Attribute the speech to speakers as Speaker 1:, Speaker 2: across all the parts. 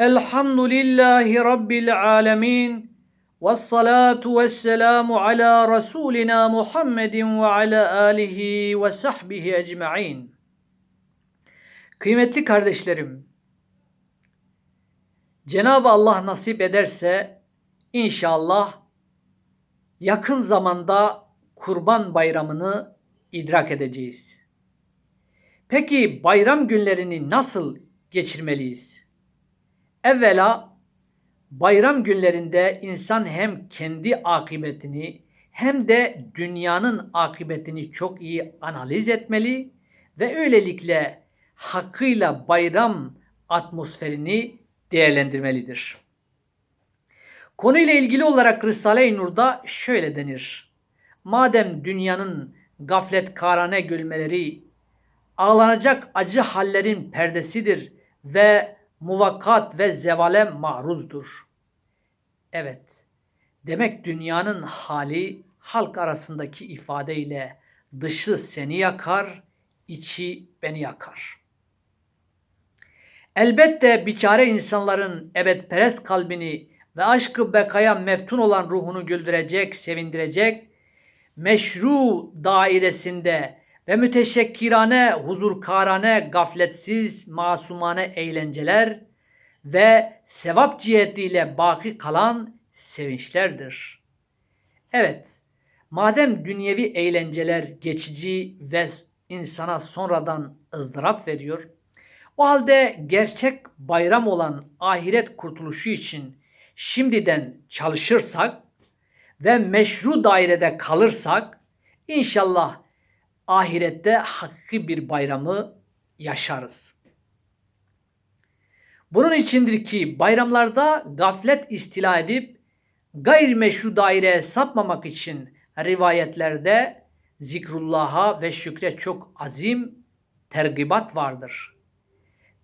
Speaker 1: Elhamdülillahi Rabbil alemin. Ve salatu ve selamu ala Resulina Muhammedin ve ala alihi ve sahbihi ecma'in. Kıymetli kardeşlerim, Cenab-ı Allah nasip ederse inşallah yakın zamanda Kurban Bayramı'nı idrak edeceğiz. Peki bayram günlerini nasıl geçirmeliyiz? Evvela bayram günlerinde insan hem kendi akıbetini hem de dünyanın akıbetini çok iyi analiz etmeli ve öylelikle hakkıyla bayram atmosferini değerlendirmelidir. Konuyla ilgili olarak Risale-i Nur'da şöyle denir. Madem dünyanın gaflet karane gülmeleri ağlanacak acı hallerin perdesidir ve muvakkat ve zevale maruzdur. Evet, demek dünyanın hali halk arasındaki ifadeyle dışı seni yakar, içi beni yakar. Elbette biçare insanların ebedperest kalbini ve aşkı bekaya meftun olan ruhunu güldürecek, sevindirecek, meşru dairesinde ve müteşekkirane, huzurkarane, gafletsiz, masumane eğlenceler ve sevap cihetiyle baki kalan sevinçlerdir. Evet, madem dünyevi eğlenceler geçici ve insana sonradan ızdırap veriyor, o halde gerçek bayram olan ahiret kurtuluşu için şimdiden çalışırsak ve meşru dairede kalırsak inşallah ahirette hakkı bir bayramı yaşarız. Bunun içindir ki bayramlarda gaflet istila edip gayrimeşru daireye sapmamak için rivayetlerde zikrullah'a ve şükre çok azim tergibat vardır.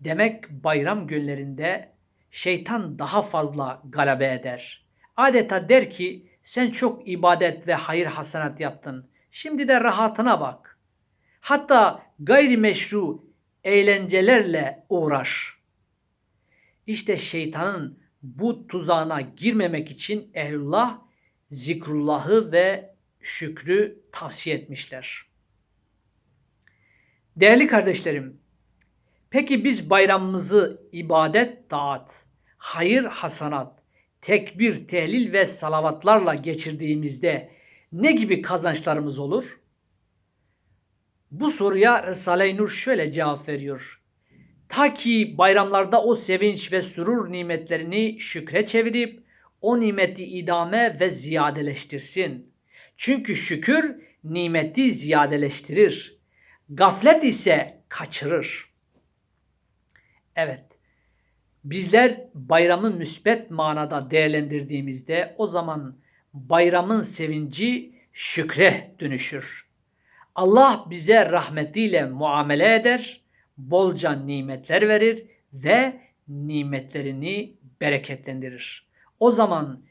Speaker 1: Demek bayram günlerinde şeytan daha fazla galabe eder. Adeta der ki sen çok ibadet ve hayır hasenat yaptın. Şimdi de rahatına bak. Hatta gayrimeşru eğlencelerle uğraş. İşte şeytanın bu tuzağına girmemek için ehlullah zikrullahı ve şükrü tavsiye etmişler. Değerli kardeşlerim, peki biz bayramımızı ibadet, taat, hayır, hasanat, tekbir, tehlil ve salavatlarla geçirdiğimizde ne gibi kazançlarımız olur? Bu soruya Risale-i Nur şöyle cevap veriyor. Ta ki bayramlarda o sevinç ve sürur nimetlerini şükre çevirip o nimeti idame ve ziyadeleştirsin. Çünkü şükür nimeti ziyadeleştirir. Gaflet ise kaçırır. Evet. Bizler bayramı müsbet manada değerlendirdiğimizde o zaman bayramın sevinci şükre dönüşür. Allah bize rahmetiyle muamele eder, bolca nimetler verir ve nimetlerini bereketlendirir. O zaman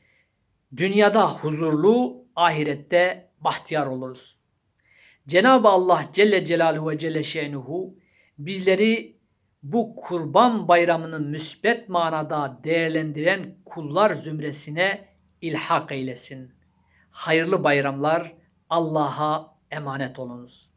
Speaker 1: dünyada huzurlu, ahirette bahtiyar oluruz. Cenab-ı Allah Celle Celaluhu ve Celle Şenuhu bizleri bu kurban bayramının müsbet manada değerlendiren kullar zümresine ilhak eylesin. Hayırlı bayramlar Allah'a emanet olunuz.